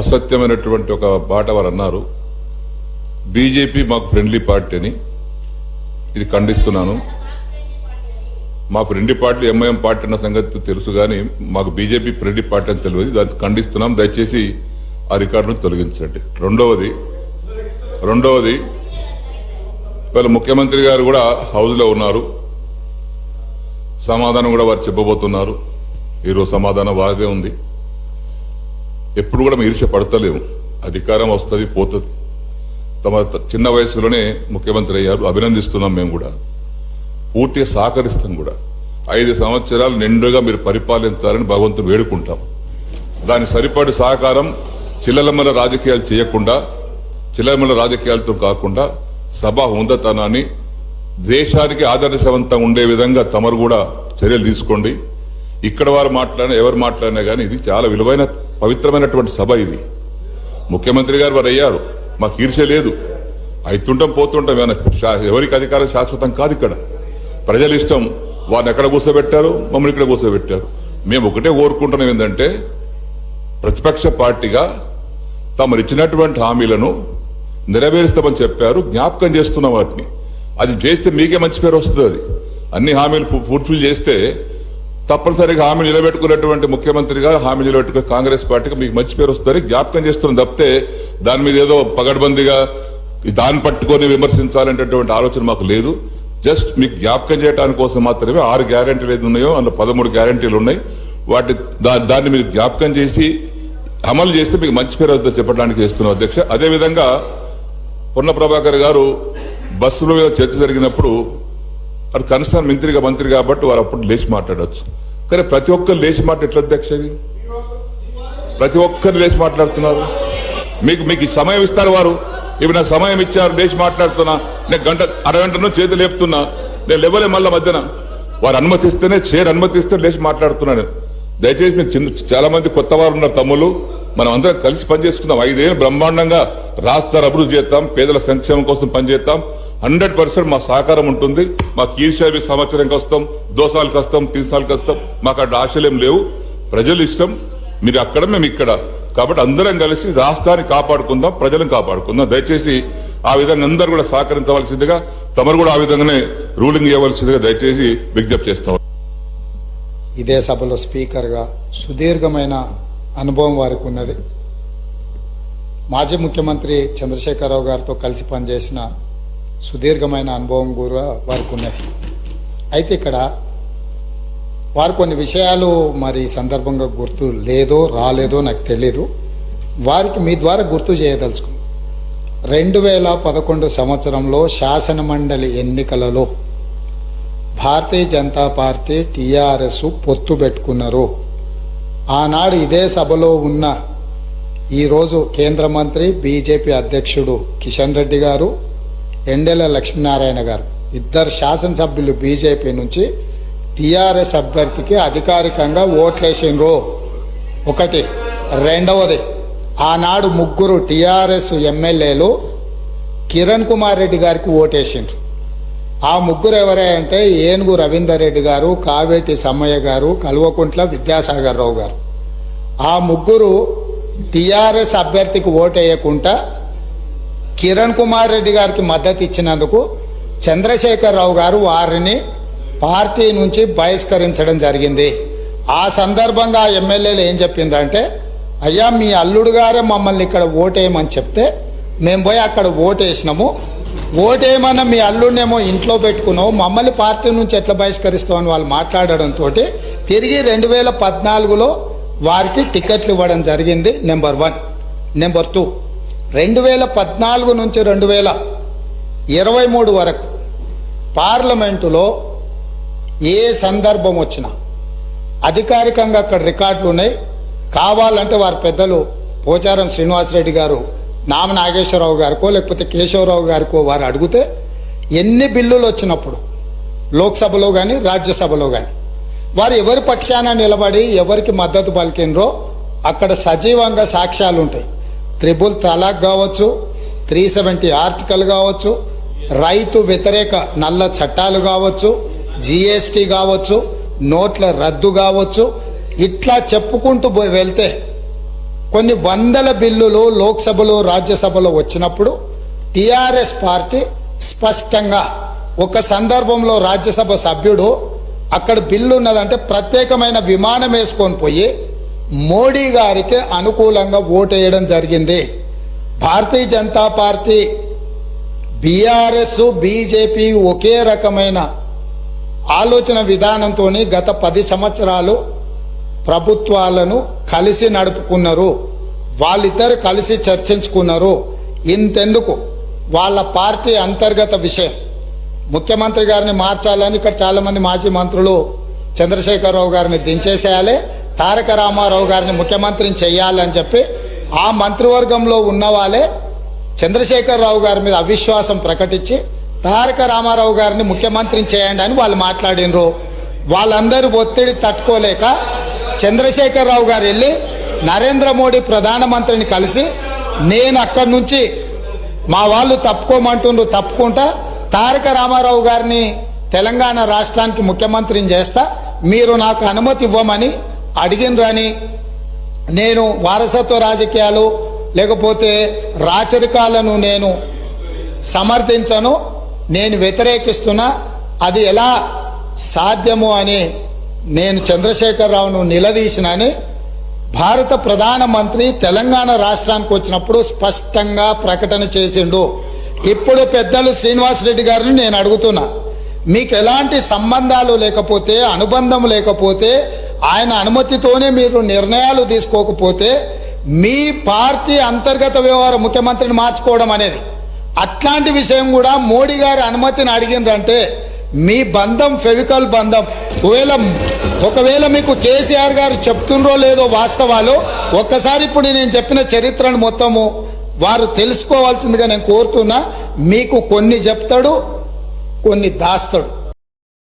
అసత్యమైనటువంటి ఒక బాట వారు అన్నారు. బీజేపీ మాకు ఫ్రెండ్లీ పార్టీ అని ఇది ఖండిస్తున్నాను. మా ఫ్రెండ్లీ పార్టీ ఎంఐఎం పార్టీ అన్న సంగతి తెలుసు కానీ మాకు బీజేపీ ఫ్రెండ్లీ పార్టీ అని తెలియదు. దాన్ని ఖండిస్తున్నాం. దయచేసి ఆ రికార్డును తొలగించండి. రెండవది రెండవది ఇవాళ ముఖ్యమంత్రి గారు కూడా హౌజ్లో ఉన్నారు. సమాధానం కూడా వారు చెప్పబోతున్నారు. ఈరోజు సమాధానం వారిదే ఉంది. ఎప్పుడు కూడా మేము ఈర్ష్య పడతలేము అధికారం వస్తుంది పోతుంది. తమ చిన్న వయసులోనే ముఖ్యమంత్రి అయ్యారు. అభినందిస్తున్నాం మేము కూడా. పూర్తిగా సహకరిస్తాం కూడా. ఐదు సంవత్సరాలు నిండుగా మీరు పరిపాలించాలని భగవంతుని వేడుకుంటాం. దాని సరిపడి సహకారం చిల్లలమ్మల రాజకీయాలు చేయకుండా చిల్లలమ్మల రాజకీయాలతో కాకుండా సభ ఉందతనాన్ని దేశానికి ఆదర్శవంతంగా ఉండే విధంగా తమరు కూడా చర్యలు తీసుకోండి. ఇక్కడ వారు మాట్లాడినా ఎవరు మాట్లాడినా కానీ ఇది చాలా విలువైన పవిత్రమైనటువంటి సభ ఇది. ముఖ్యమంత్రి గారు వారు అయ్యారు. మాకు ఈర్ష లేదు. అవుతుంటాం పోతుంటాం. ఏమైనా శా- ఎవరికి అధికారం శాశ్వతం కాదు ఇక్కడ. ప్రజల ఇష్టం వారిని ఎక్కడ కూర్చోబెట్టారు? మమ్మల్ని ఇక్కడ కూర్చోబెట్టారు. మేము ఒకటే కోరుకుంటున్నాం ఏంటంటే ప్రతిపక్ష పార్టీగా తమరు ఇచ్చినటువంటి హామీలను నెరవేరుస్తామని చెప్పారు. జ్ఞాపకం చేస్తున్నాం వాటిని. అది చేస్తే మీకే మంచి పేరు వస్తుంది అది. అన్ని హామీలు ఫుల్ఫిల్ చేస్తే తప్పనిసరిగా హామీ నిలబెట్టుకున్నటువంటి ముఖ్యమంత్రిగా హామీ నిలబెట్టుకునే కాంగ్రెస్ పార్టీకి మీకు మంచి పేరు వస్తుందని జ్ఞాపకం చేస్తున్నాం. తప్పితే దాని మీద ఏదో పగడ్బందీగా దాన్ని పట్టుకొని విమర్శించాలనేటటువంటి ఆలోచన మాకు లేదు. జస్ట్ మీకు జ్ఞాపకం చేయడానికి కోసం మాత్రమే ఆరు గ్యారంటీలు ఏది ఉన్నాయో అందులో పదమూడు గ్యారంటీలు ఉన్నాయి. వాటి దాన్ని మీరు జ్ఞాపకం చేసి అమలు చేస్తే మీకు మంచి పేరు వద్ద చెప్పడానికి చేస్తున్నాం అధ్యక్ష. అదేవిధంగా పొన్న ప్రభాకర్ గారు బస్సుల మీద చర్చ జరిగినప్పుడు అది కన్సర్న్ మంత్రిగా మంత్రి కాబట్టి వారు అప్పుడు లేచి మాట్లాడవచ్చు కానీ ప్రతి ఒక్కరు లేచి మాట ఎట్లా అధ్యక్ష ప్రతి ఒక్కరు లేచి మాట్లాడుతున్నారు. మీకు మీకు సమయం ఇస్తారు వారు. ఇప్పుడు నాకు సమయం ఇచ్చారు లేచి మాట్లాడుతున్నా. నేను గంట అరగంటను చేతులు లేపుతున్నా. నేను లేవలే మళ్ళీ మధ్యన. వారు అనుమతిస్తేనే చేరు అనుమతిస్తే లేచి మాట్లాడుతున్నాను దయచేసి మీకు చిన్న చాలా మంది కొత్త వారు ఉన్నారు తమ్ముళ్ళు. మనం అందరం కలిసి పనిచేసుకుందాం. ఐదేళ్ళు బ్రహ్మాండంగా రాష్ట్ర అభివృద్ధి చేస్తాం పేదల సంక్షేమం కోసం పనిచేస్తాం హండ్రెడ్ పర్సెంట్ మా సహకారం ఉంటుంది. మాకు ఈర్ష్యావి సంవత్సరం వస్తాం దోసాలకు వస్తాం తీసాలకు వస్తాం మాకు అక్కడ ఆశలేం లేవు. ప్రజలు ఇష్టం. మీరు అక్కడ మేము ఇక్కడ. కాబట్టి అందరం కలిసి రాష్ట్రాన్ని కాపాడుకుందాం ప్రజలను కాపాడుకుందాం. దయచేసి ఆ విధంగా అందరూ కూడా సహకరించవలసిందిగా తమరు కూడా ఆ విధంగానే రూలింగ్ ఇవ్వవలసిందిగా దయచేసి విజ్ఞప్తి చేస్తాం ఇదే సభలో స్పీకర్గా సుదీర్ఘమైన అనుభవం వారికి ఉన్నది. మాజీ ముఖ్యమంత్రి చంద్రశేఖరరావు గారితో కలిసి పనిచేసిన సుదీర్ఘమైన అనుభవం కూడా వారికి ఉన్నది అయితే ఇక్కడ వారు కొన్ని విషయాలు మరి సందర్భంగా గుర్తు లేదో రాలేదో నాకు తెలీదు. వారికి మీ ద్వారా గుర్తు చేయదలుచుకున్నాను. రెండు వేల పదకొండు సంవత్సరంలో శాసనమండలి ఎన్నికలలో భారతీయ జనతా పార్టీ టీఆర్ఎస్ పొత్తు పెట్టుకున్నారు. ఆనాడు ఇదే సభలో ఉన్న ఈరోజు కేంద్ర మంత్రి బీజేపీ అధ్యక్షుడు కిషన్ రెడ్డి గారు ఎండెల లక్ష్మీనారాయణ గారు. ఇద్దరు శాసనసభ్యులు బీజేపీ నుంచి టీఆర్ఎస్ అభ్యర్థికి అధికారికంగా ఓట్లేసిండ్రు. ఒకటి. రెండవది ఆనాడు ముగ్గురు టీఆర్ఎస్ ఎమ్మెల్యేలు కిరణ్ కుమార్ రెడ్డి గారికి ఓటేసిండ్రు. ఆ ముగ్గురు ఎవరే అంటే ఏనుగు రవీందర్ రెడ్డి గారు కావేటి సమ్మయ్య గారు కల్వకుంట్ల విద్యాసాగర్ రావు గారు. ఆ ముగ్గురు టీఆర్ఎస్ అభ్యర్థికి ఓటేయకుండా కిరణ్ కుమార్ రెడ్డి గారికి మద్దతు ఇచ్చినందుకు చంద్రశేఖరరావు గారు వారిని పార్టీ నుంచి బహిష్కరించడం జరిగింది. ఆ సందర్భంగా ఆ ఎమ్మెల్యేలు ఏం చెప్పిండ్రంటే అయ్యా మీ అల్లుడు గారే మమ్మల్ని ఇక్కడ ఓటేయమని చెప్తే మేము పోయి అక్కడ ఓటేసినాము. ఓటేయమన్నా మీ అల్లుడినేమో ఇంట్లో పెట్టుకున్నావు. మమ్మల్ని పార్టీ నుంచి ఎట్లా బహిష్కరిస్తామని వాళ్ళు మాట్లాడడంతో తిరిగి రెండు వేల పద్నాలుగులో వారికి టికెట్లు ఇవ్వడం జరిగింది నెంబర్ వన్. Number two. రెండు వేల పద్నాలుగు నుంచి రెండు వేల ఇరవై మూడు వరకు పార్లమెంటులో ఏ సందర్భం వచ్చినా అధికారికంగా అక్కడ రికార్డులు ఉన్నాయి. కావాలంటే వారి పెద్దలు పోచారం శ్రీనివాసరెడ్డి గారు నామ నాగేశ్వరరావు గారికో లేకపోతే కేశవరావు గారికో వారు అడిగితే ఎన్ని బిల్లులు వచ్చినప్పుడు లోక్సభలో కానీ రాజ్యసభలో కానీ వారు ఎవరి పక్షాన నిలబడి ఎవరికి మద్దతు పలికినరో అక్కడ సజీవంగా సాక్ష్యాలు ఉంటాయి త్రిబుల్ తలాక్ కావచ్చు త్రీ సెవెంటీ ఆర్టికల్ కావచ్చు రైతు వ్యతిరేక నల్ల చట్టాలు కావచ్చు జిఎస్టీ కావచ్చు నోట్ల రద్దు కావచ్చు ఇట్లా చెప్పుకుంటూ పోయి వెళ్తే కొన్ని వందల బిల్లులు లోక్సభలో రాజ్యసభలో వచ్చినప్పుడు టిఆర్ఎస్ పార్టీ స్పష్టంగా ఒక సందర్భంలో రాజ్యసభ సభ్యుడు అక్కడ బిల్లు ఉన్నదంటే ప్రత్యేకమైన విమానం వేసుకొని పోయి మోడీ గారికి అనుకూలంగా ఓటేయడం జరిగింది. Bharatiya Janata party BRS BJP ఒకే రకమైన ఆలోచన విధానంతో గత పది సంవత్సరాలు ప్రభుత్వాలను కలిసి నడుపుకున్నారు. వాళ్ళిద్దరు కలిసి చర్చించుకున్నారు. ఇంతెందుకు? వాళ్ళ పార్టీ అంతర్గత విషయం. ముఖ్యమంత్రి గారిని మార్చాలని ఇక్కడ చాలామంది మాజీ మంత్రులు చంద్రశేఖరరావు గారిని దించేసేయాలి. తారక రామారావు గారిని ముఖ్యమంత్రిని చేయాలని చెప్పి ఆ మంత్రివర్గంలో ఉన్న వాళ్ళే చంద్రశేఖరరావు గారి మీద అవిశ్వాసం ప్రకటించి తారక రామారావు గారిని ముఖ్యమంత్రిని చేయండి అని వాళ్ళు మాట్లాడినరు. వాళ్ళందరూ ఒత్తిడి తట్టుకోలేక చంద్రశేఖరరావు గారు వెళ్ళి నరేంద్ర మోడీ ప్రధానమంత్రిని కలిసి నేను అక్కడి నుంచి మా వాళ్ళు తప్పుకోమంటుండ్రు తప్పుకుంటా తారక రామారావు గారిని తెలంగాణ రాష్ట్రానికి ముఖ్యమంత్రిని చేస్తా మీరు నాకు అనుమతి ఇవ్వమని అడిగినరని నేను వారసత్వ రాజకీయాలు లేకపోతే రాచరికాలను నేను సమర్థించను నేను వ్యతిరేకిస్తున్నా అది ఎలా సాధ్యము అని నేను చంద్రశేఖరరావును నిలదీసినని భారత ప్రధానమంత్రి తెలంగాణ రాష్ట్రానికి వచ్చినప్పుడు స్పష్టంగా ప్రకటన చేసిండు. ఇప్పుడు పెద్దలు శ్రీనివాసరెడ్డి గారిని నేను అడుగుతున్నా. మీకు ఎలాంటి సంబంధాలు లేకపోతే అనుబంధం లేకపోతే ఆయన అనుమతితోనే మీరు నిర్ణయాలు తీసుకోకపోతే మీ పార్టీ అంతర్గత వ్యవహార ముఖ్యమంత్రిని మార్చుకోవడం అనేది. అట్లాంటి విషయం కూడా మోడీ గారి అనుమతిని అడిగిండ్రంటే మీ బంధం ఫెవికల్ బంధం ఒకవేళ ఒకవేళ మీకు కేసీఆర్ గారు చెప్తుండ్రో లేదో వాస్తవాలు ఒక్కసారి ఇప్పుడు నేను చెప్పిన చరిత్రను మొత్తము వారు తెలుసుకోవాల్సిందిగా నేను కోరుతున్నా. మీకు కొన్ని చెప్తాడు కొన్ని దాస్తాడు.